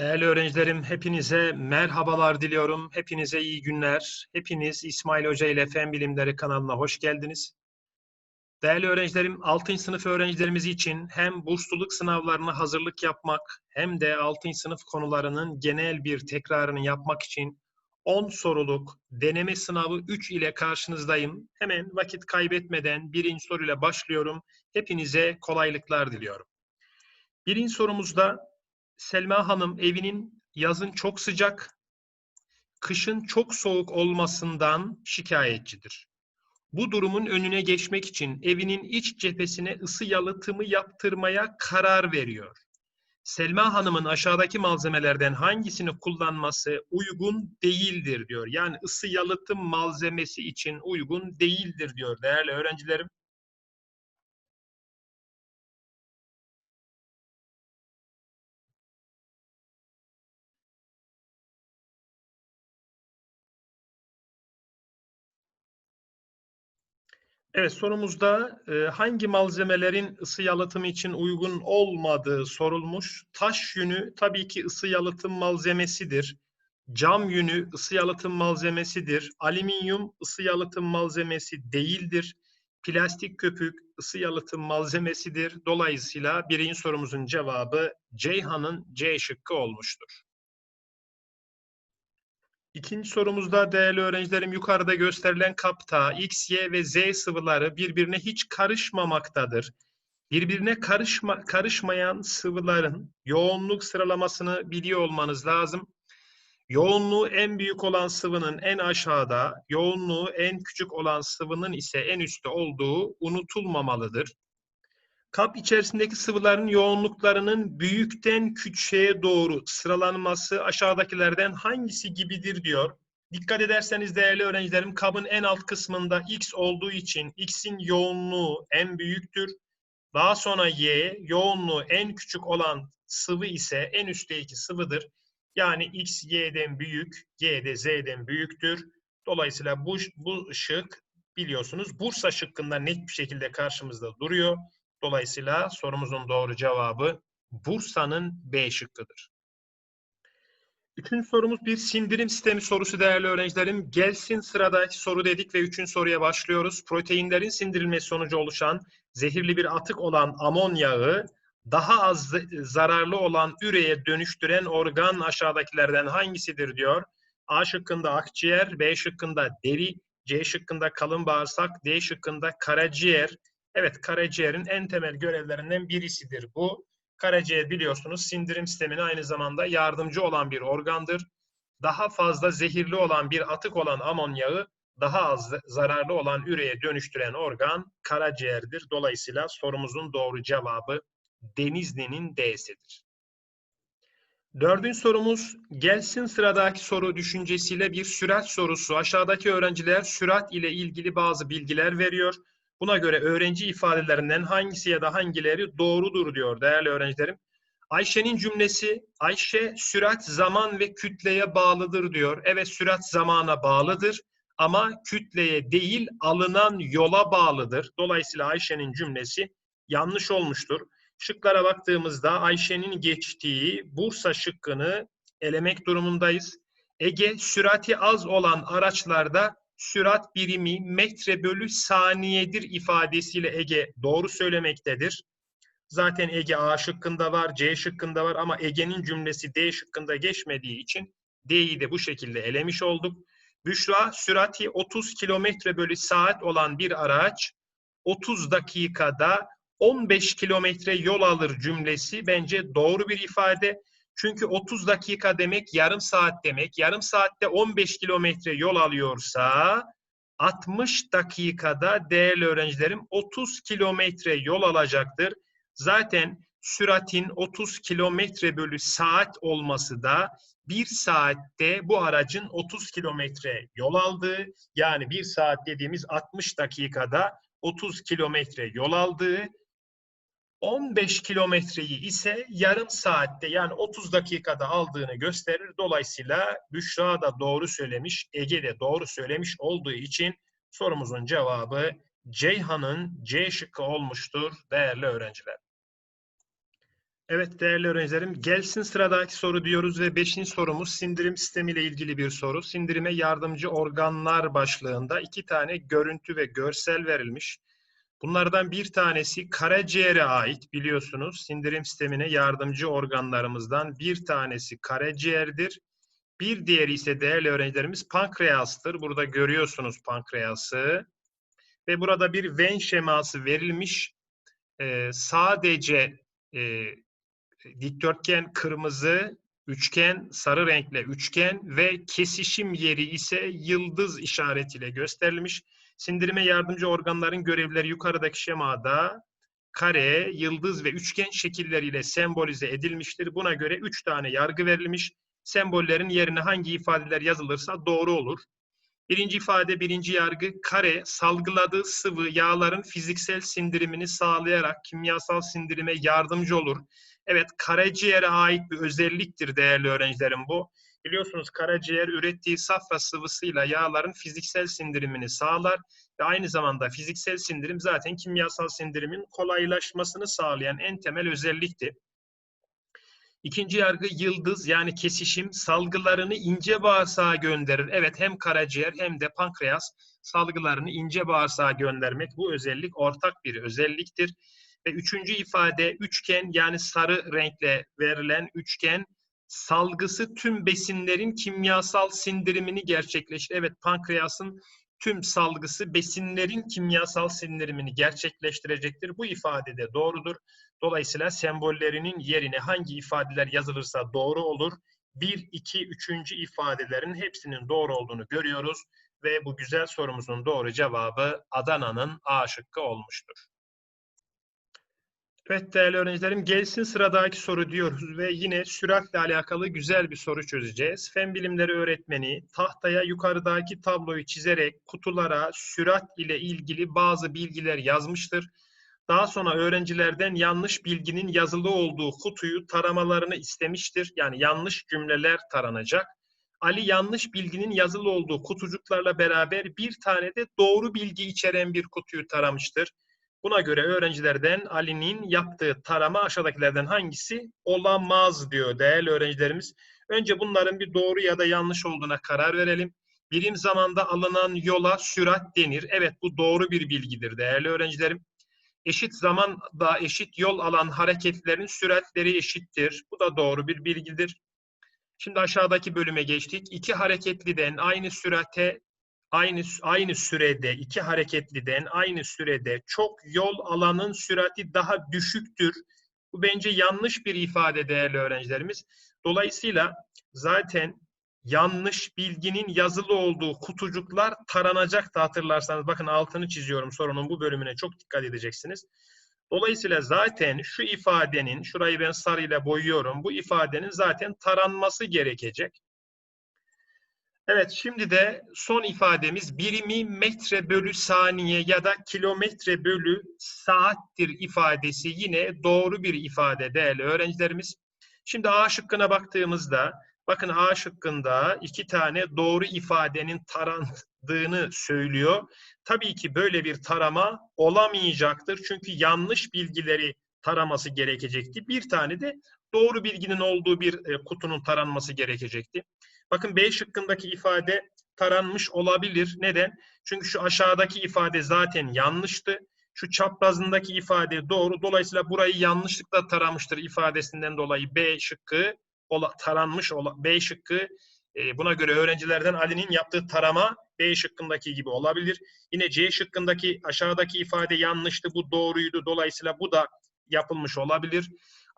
Değerli öğrencilerim, hepinize merhabalar diliyorum. Hepinize iyi günler. Hepiniz İsmail Hoca ile Fen Bilimleri kanalına hoş geldiniz. Değerli öğrencilerim, 6. sınıf öğrencilerimiz için hem bursluluk sınavlarına hazırlık yapmak hem de 6. sınıf konularının genel bir tekrarını yapmak için 10 soruluk deneme sınavı 3 ile karşınızdayım. Hemen vakit kaybetmeden birinci soruyla başlıyorum. Hepinize kolaylıklar diliyorum. Birinci sorumuzda Selma Hanım evinin yazın çok sıcak, kışın çok soğuk olmasından şikayetçidir. Bu durumun önüne geçmek için evinin iç cephesine ısı yalıtımı yaptırmaya karar veriyor. Selma Hanım'ın aşağıdaki malzemelerden hangisini kullanması uygun değildir diyor. Yani ısı yalıtım malzemesi için uygun değildir diyor değerli öğrencilerim. Evet sorumuzda e, hangi malzemelerin ısı yalıtımı için uygun olmadığı sorulmuş. Taş yünü tabii ki ısı yalıtım malzemesidir. Cam yünü ısı yalıtım malzemesidir. Alüminyum ısı yalıtım malzemesi değildir. Plastik köpük ısı yalıtım malzemesidir. Dolayısıyla birinci sorumuzun cevabı Ceyhan'ın C şıkkı olmuştur. İkinci sorumuzda değerli öğrencilerim yukarıda gösterilen kapta X, Y ve Z sıvıları birbirine hiç karışmamaktadır. Birbirine karışma, karışmayan sıvıların yoğunluk sıralamasını biliyor olmanız lazım. Yoğunluğu en büyük olan sıvının en aşağıda, yoğunluğu en küçük olan sıvının ise en üstte olduğu unutulmamalıdır. Kap içerisindeki sıvıların yoğunluklarının büyükten küçüğe doğru sıralanması aşağıdakilerden hangisi gibidir diyor. Dikkat ederseniz değerli öğrencilerim kabın en alt kısmında X olduğu için X'in yoğunluğu en büyüktür. Daha sonra Y, yoğunluğu en küçük olan sıvı ise en üstteki sıvıdır. Yani X Y'den büyük, Y de Z'den büyüktür. Dolayısıyla bu, bu şık biliyorsunuz Bursa şıkkında net bir şekilde karşımızda duruyor. Dolayısıyla sorumuzun doğru cevabı Bursa'nın B şıkkıdır. Üçüncü sorumuz bir sindirim sistemi sorusu değerli öğrencilerim. Gelsin sıradaki soru dedik ve üçüncü soruya başlıyoruz. Proteinlerin sindirilmesi sonucu oluşan zehirli bir atık olan amonyağı daha az zararlı olan üreye dönüştüren organ aşağıdakilerden hangisidir diyor. A şıkkında akciğer, B şıkkında deri, C şıkkında kalın bağırsak, D şıkkında karaciğer, Evet, karaciğerin en temel görevlerinden birisidir bu. Karaciğer biliyorsunuz sindirim sistemine aynı zamanda yardımcı olan bir organdır. Daha fazla zehirli olan bir atık olan amonyağı daha az zararlı olan üreye dönüştüren organ karaciğerdir. Dolayısıyla sorumuzun doğru cevabı Denizli'nin D'sidir. Dördüncü sorumuz gelsin sıradaki soru düşüncesiyle bir sürat sorusu. Aşağıdaki öğrenciler sürat ile ilgili bazı bilgiler veriyor. Buna göre öğrenci ifadelerinden hangisi ya da hangileri doğrudur diyor değerli öğrencilerim. Ayşe'nin cümlesi Ayşe sürat zaman ve kütleye bağlıdır diyor. Evet sürat zamana bağlıdır ama kütleye değil alınan yola bağlıdır. Dolayısıyla Ayşe'nin cümlesi yanlış olmuştur. Şıklara baktığımızda Ayşe'nin geçtiği Bursa şıkkını elemek durumundayız. Ege sürati az olan araçlarda sürat birimi metre bölü saniyedir ifadesiyle Ege doğru söylemektedir. Zaten Ege A şıkkında var, C şıkkında var ama Ege'nin cümlesi D şıkkında geçmediği için D'yi de bu şekilde elemiş olduk. Büşra, sürati 30 kilometre bölü saat olan bir araç 30 dakikada 15 kilometre yol alır cümlesi bence doğru bir ifade. Çünkü 30 dakika demek yarım saat demek. Yarım saatte 15 kilometre yol alıyorsa 60 dakikada değerli öğrencilerim 30 kilometre yol alacaktır. Zaten süratin 30 kilometre bölü saat olması da bir saatte bu aracın 30 kilometre yol aldığı yani bir saat dediğimiz 60 dakikada 30 kilometre yol aldığı 15 kilometreyi ise yarım saatte yani 30 dakikada aldığını gösterir. Dolayısıyla Büşra da doğru söylemiş, Ege de doğru söylemiş olduğu için sorumuzun cevabı Ceyhan'ın C şıkkı olmuştur değerli öğrenciler. Evet değerli öğrencilerim gelsin sıradaki soru diyoruz ve beşinci sorumuz sindirim sistemiyle ilgili bir soru. Sindirime yardımcı organlar başlığında iki tane görüntü ve görsel verilmiş. Bunlardan bir tanesi karaciğere ait biliyorsunuz sindirim sistemine yardımcı organlarımızdan bir tanesi karaciğerdir. Bir diğeri ise değerli öğrencilerimiz pankreastır. Burada görüyorsunuz pankreası. Ve burada bir ven şeması verilmiş. Ee, sadece e, dikdörtgen kırmızı, üçgen sarı renkle üçgen ve kesişim yeri ise yıldız işaretiyle gösterilmiş. Sindirime yardımcı organların görevleri yukarıdaki şemada kare, yıldız ve üçgen şekilleriyle sembolize edilmiştir. Buna göre üç tane yargı verilmiş. Sembollerin yerine hangi ifadeler yazılırsa doğru olur. Birinci ifade, birinci yargı, kare salgıladığı sıvı yağların fiziksel sindirimini sağlayarak kimyasal sindirime yardımcı olur. Evet, karaciğere ait bir özelliktir değerli öğrencilerim bu. Biliyorsunuz karaciğer ürettiği safra sıvısıyla yağların fiziksel sindirimini sağlar ve aynı zamanda fiziksel sindirim zaten kimyasal sindirimin kolaylaşmasını sağlayan en temel özellikti. İkinci yargı yıldız yani kesişim salgılarını ince bağırsağa gönderir. Evet hem karaciğer hem de pankreas salgılarını ince bağırsağa göndermek bu özellik ortak bir özelliktir. Ve üçüncü ifade üçgen yani sarı renkle verilen üçgen salgısı tüm besinlerin kimyasal sindirimini gerçekleştirir. Evet pankreasın tüm salgısı besinlerin kimyasal sindirimini gerçekleştirecektir. Bu ifade de doğrudur. Dolayısıyla sembollerinin yerine hangi ifadeler yazılırsa doğru olur. 1, 2, 3. ifadelerin hepsinin doğru olduğunu görüyoruz ve bu güzel sorumuzun doğru cevabı Adana'nın A şıkkı olmuştur. Evet değerli öğrencilerim gelsin sıradaki soru diyoruz ve yine süratle alakalı güzel bir soru çözeceğiz. Fen bilimleri öğretmeni tahtaya yukarıdaki tabloyu çizerek kutulara sürat ile ilgili bazı bilgiler yazmıştır. Daha sonra öğrencilerden yanlış bilginin yazılı olduğu kutuyu taramalarını istemiştir. Yani yanlış cümleler taranacak. Ali yanlış bilginin yazılı olduğu kutucuklarla beraber bir tane de doğru bilgi içeren bir kutuyu taramıştır. Buna göre öğrencilerden Ali'nin yaptığı tarama aşağıdakilerden hangisi olamaz diyor değerli öğrencilerimiz. Önce bunların bir doğru ya da yanlış olduğuna karar verelim. Birim zamanda alınan yola sürat denir. Evet bu doğru bir bilgidir değerli öğrencilerim. Eşit zamanda eşit yol alan hareketlerin süratleri eşittir. Bu da doğru bir bilgidir. Şimdi aşağıdaki bölüme geçtik. İki hareketliden aynı sürate aynı aynı sürede iki hareketliden aynı sürede çok yol alanın sürati daha düşüktür. Bu bence yanlış bir ifade değerli öğrencilerimiz. Dolayısıyla zaten yanlış bilginin yazılı olduğu kutucuklar taranacak da hatırlarsanız bakın altını çiziyorum sorunun bu bölümüne çok dikkat edeceksiniz. Dolayısıyla zaten şu ifadenin, şurayı ben sarıyla boyuyorum, bu ifadenin zaten taranması gerekecek. Evet şimdi de son ifademiz birimi metre bölü saniye ya da kilometre bölü saattir ifadesi yine doğru bir ifade değerli öğrencilerimiz. Şimdi A şıkkına baktığımızda bakın A şıkkında iki tane doğru ifadenin tarandığını söylüyor. Tabii ki böyle bir tarama olamayacaktır. Çünkü yanlış bilgileri taraması gerekecekti. Bir tane de doğru bilginin olduğu bir e, kutunun taranması gerekecekti. Bakın B şıkkındaki ifade taranmış olabilir. Neden? Çünkü şu aşağıdaki ifade zaten yanlıştı. Şu çaprazındaki ifade doğru. Dolayısıyla burayı yanlışlıkla taramıştır ifadesinden dolayı B şıkkı ola, taranmış ola, B şıkkı e, buna göre öğrencilerden Ali'nin yaptığı tarama B şıkkındaki gibi olabilir. Yine C şıkkındaki aşağıdaki ifade yanlıştı. Bu doğruydu. Dolayısıyla bu da yapılmış olabilir.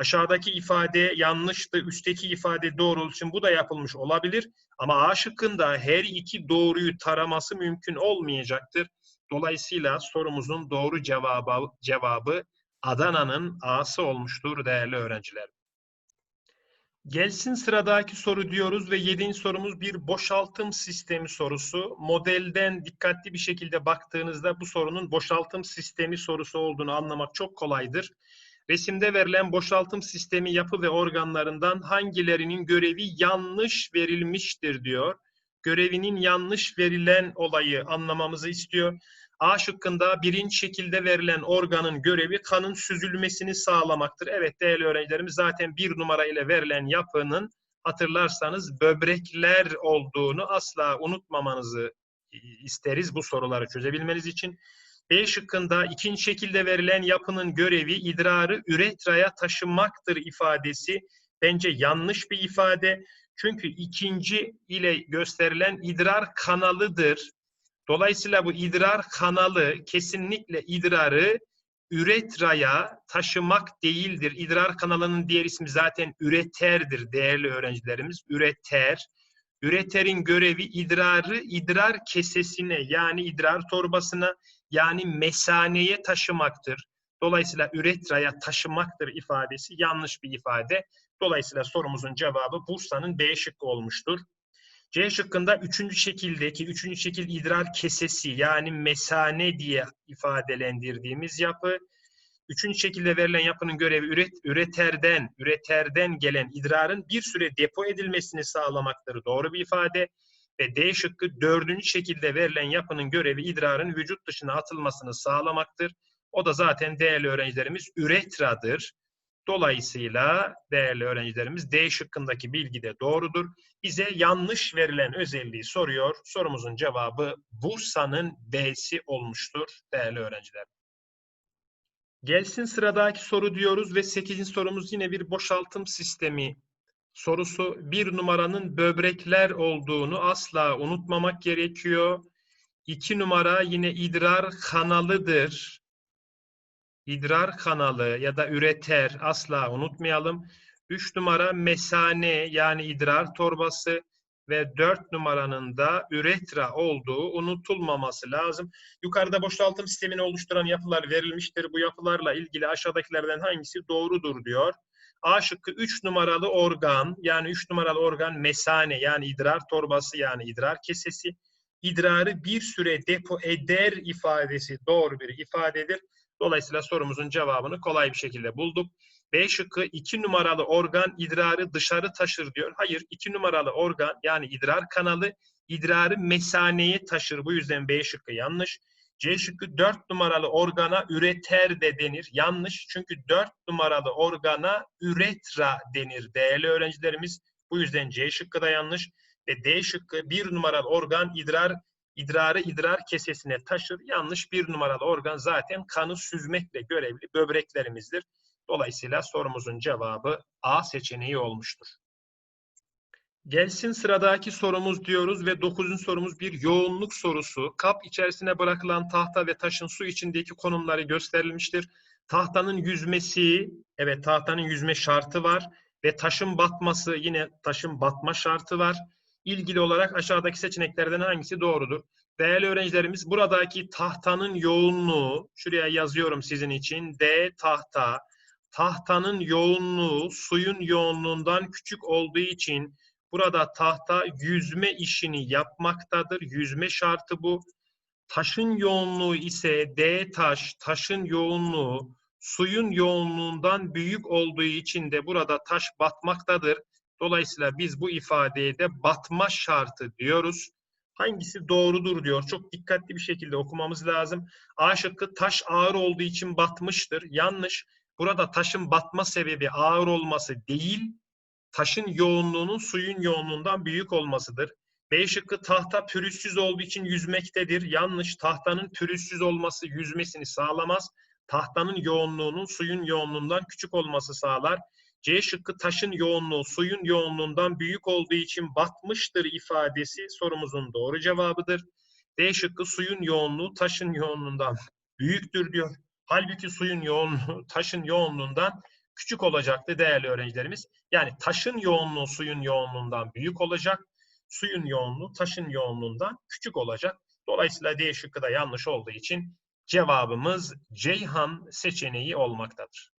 Aşağıdaki ifade yanlıştı, üstteki ifade doğru olduğu için bu da yapılmış olabilir. Ama A şıkkında her iki doğruyu taraması mümkün olmayacaktır. Dolayısıyla sorumuzun doğru cevabı, cevabı Adana'nın A'sı olmuştur değerli öğrenciler. Gelsin sıradaki soru diyoruz ve yedinci sorumuz bir boşaltım sistemi sorusu. Modelden dikkatli bir şekilde baktığınızda bu sorunun boşaltım sistemi sorusu olduğunu anlamak çok kolaydır. Resimde verilen boşaltım sistemi yapı ve organlarından hangilerinin görevi yanlış verilmiştir diyor. Görevinin yanlış verilen olayı anlamamızı istiyor. A şıkkında birinci şekilde verilen organın görevi kanın süzülmesini sağlamaktır. Evet değerli öğrencilerimiz zaten bir numara ile verilen yapının hatırlarsanız böbrekler olduğunu asla unutmamanızı isteriz bu soruları çözebilmeniz için. B şıkkında ikinci şekilde verilen yapının görevi idrarı üretraya taşımaktır ifadesi bence yanlış bir ifade. Çünkü ikinci ile gösterilen idrar kanalıdır. Dolayısıyla bu idrar kanalı kesinlikle idrarı üretraya taşımak değildir. İdrar kanalının diğer ismi zaten üreterdir değerli öğrencilerimiz. Üreter. Üreterin görevi idrarı idrar kesesine yani idrar torbasına yani mesaneye taşımaktır. Dolayısıyla üretraya taşımaktır ifadesi yanlış bir ifade. Dolayısıyla sorumuzun cevabı Bursa'nın B şıkkı olmuştur. C şıkkında üçüncü şekildeki üçüncü şekil idrar kesesi yani mesane diye ifadelendirdiğimiz yapı. Üçüncü şekilde verilen yapının görevi üret, üreterden, üreterden gelen idrarın bir süre depo edilmesini sağlamaktır. Doğru bir ifade. Ve D şıkkı dördüncü şekilde verilen yapının görevi idrarın vücut dışına atılmasını sağlamaktır. O da zaten değerli öğrencilerimiz üretradır. Dolayısıyla değerli öğrencilerimiz D şıkkındaki bilgi de doğrudur. Bize yanlış verilen özelliği soruyor. Sorumuzun cevabı Bursa'nın B'si olmuştur değerli öğrenciler. Gelsin sıradaki soru diyoruz ve 8. sorumuz yine bir boşaltım sistemi sorusu. Bir numaranın böbrekler olduğunu asla unutmamak gerekiyor. İki numara yine idrar kanalıdır idrar kanalı ya da üreter asla unutmayalım. 3 numara mesane yani idrar torbası ve 4 numaranın da üretra olduğu unutulmaması lazım. Yukarıda boşaltım sistemini oluşturan yapılar verilmiştir. Bu yapılarla ilgili aşağıdakilerden hangisi doğrudur diyor. A şıkkı 3 numaralı organ yani 3 numaralı organ mesane yani idrar torbası yani idrar kesesi. İdrarı bir süre depo eder ifadesi doğru bir ifadedir. Dolayısıyla sorumuzun cevabını kolay bir şekilde bulduk. B şıkkı 2 numaralı organ idrarı dışarı taşır diyor. Hayır 2 numaralı organ yani idrar kanalı idrarı mesaneye taşır. Bu yüzden B şıkkı yanlış. C şıkkı 4 numaralı organa üreter de denir. Yanlış çünkü 4 numaralı organa üretra denir değerli öğrencilerimiz. Bu yüzden C şıkkı da yanlış. Ve D şıkkı 1 numaralı organ idrar idrarı idrar kesesine taşır. Yanlış bir numaralı organ zaten kanı süzmekle görevli böbreklerimizdir. Dolayısıyla sorumuzun cevabı A seçeneği olmuştur. Gelsin sıradaki sorumuz diyoruz ve dokuzun sorumuz bir yoğunluk sorusu. Kap içerisine bırakılan tahta ve taşın su içindeki konumları gösterilmiştir. Tahtanın yüzmesi, evet tahtanın yüzme şartı var ve taşın batması yine taşın batma şartı var ilgili olarak aşağıdaki seçeneklerden hangisi doğrudur? Değerli öğrencilerimiz buradaki tahtanın yoğunluğu, şuraya yazıyorum sizin için. D tahta. Tahtanın yoğunluğu suyun yoğunluğundan küçük olduğu için burada tahta yüzme işini yapmaktadır. Yüzme şartı bu. Taşın yoğunluğu ise D taş, taşın yoğunluğu suyun yoğunluğundan büyük olduğu için de burada taş batmaktadır. Dolayısıyla biz bu ifadeye de batma şartı diyoruz. Hangisi doğrudur diyor. Çok dikkatli bir şekilde okumamız lazım. A şıkkı taş ağır olduğu için batmıştır. Yanlış. Burada taşın batma sebebi ağır olması değil, taşın yoğunluğunun suyun yoğunluğundan büyük olmasıdır. B şıkkı tahta pürüzsüz olduğu için yüzmektedir. Yanlış. Tahtanın pürüzsüz olması yüzmesini sağlamaz. Tahtanın yoğunluğunun suyun yoğunluğundan küçük olması sağlar. C şıkkı taşın yoğunluğu suyun yoğunluğundan büyük olduğu için batmıştır ifadesi sorumuzun doğru cevabıdır. D şıkkı suyun yoğunluğu taşın yoğunluğundan büyüktür diyor. Halbuki suyun yoğunluğu taşın yoğunluğundan küçük olacaktı değerli öğrencilerimiz. Yani taşın yoğunluğu suyun yoğunluğundan büyük olacak. Suyun yoğunluğu taşın yoğunluğundan küçük olacak. Dolayısıyla D şıkkı da yanlış olduğu için cevabımız Ceyhan seçeneği olmaktadır.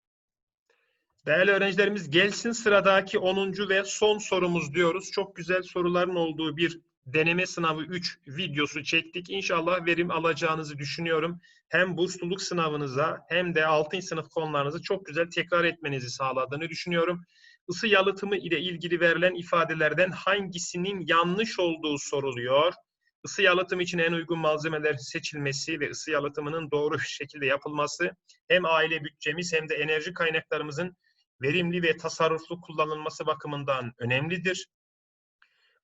Değerli öğrencilerimiz gelsin sıradaki 10. ve son sorumuz diyoruz. Çok güzel soruların olduğu bir deneme sınavı 3 videosu çektik. İnşallah verim alacağınızı düşünüyorum. Hem bursluluk sınavınıza hem de 6. sınıf konularınızı çok güzel tekrar etmenizi sağladığını düşünüyorum. Isı yalıtımı ile ilgili verilen ifadelerden hangisinin yanlış olduğu soruluyor. ısı yalıtım için en uygun malzemelerin seçilmesi ve ısı yalıtımının doğru şekilde yapılması hem aile bütçemiz hem de enerji kaynaklarımızın verimli ve tasarruflu kullanılması bakımından önemlidir.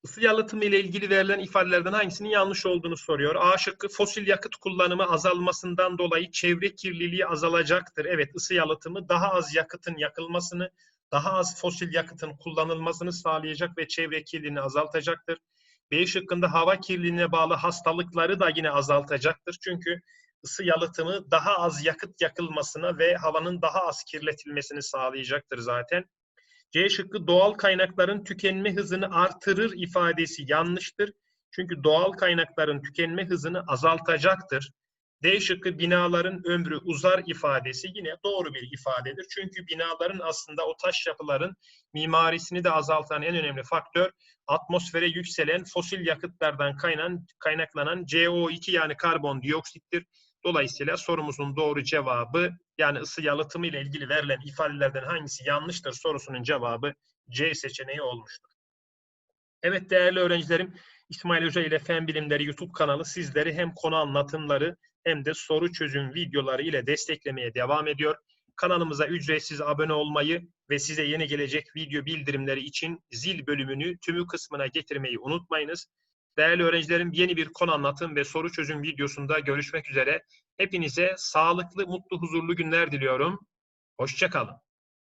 Isı yalıtımı ile ilgili verilen ifadelerden hangisinin yanlış olduğunu soruyor. A şıkkı fosil yakıt kullanımı azalmasından dolayı çevre kirliliği azalacaktır. Evet ısı yalıtımı daha az yakıtın yakılmasını, daha az fosil yakıtın kullanılmasını sağlayacak ve çevre kirliliğini azaltacaktır. B şıkkında hava kirliliğine bağlı hastalıkları da yine azaltacaktır. Çünkü ısı yalıtımı daha az yakıt yakılmasına ve havanın daha az kirletilmesini sağlayacaktır zaten. C şıkkı doğal kaynakların tükenme hızını artırır ifadesi yanlıştır. Çünkü doğal kaynakların tükenme hızını azaltacaktır. D şıkkı binaların ömrü uzar ifadesi yine doğru bir ifadedir. Çünkü binaların aslında o taş yapıların mimarisini de azaltan en önemli faktör atmosfere yükselen fosil yakıtlardan kaynaklanan CO2 yani karbondioksittir. Dolayısıyla sorumuzun doğru cevabı yani ısı yalıtımı ile ilgili verilen ifadelerden hangisi yanlıştır sorusunun cevabı C seçeneği olmuştur. Evet değerli öğrencilerim İsmail Hoca ile Fen Bilimleri YouTube kanalı sizleri hem konu anlatımları hem de soru çözüm videoları ile desteklemeye devam ediyor. Kanalımıza ücretsiz abone olmayı ve size yeni gelecek video bildirimleri için zil bölümünü tümü kısmına getirmeyi unutmayınız. Değerli öğrencilerim yeni bir konu anlatım ve soru çözüm videosunda görüşmek üzere. Hepinize sağlıklı, mutlu, huzurlu günler diliyorum. Hoşçakalın.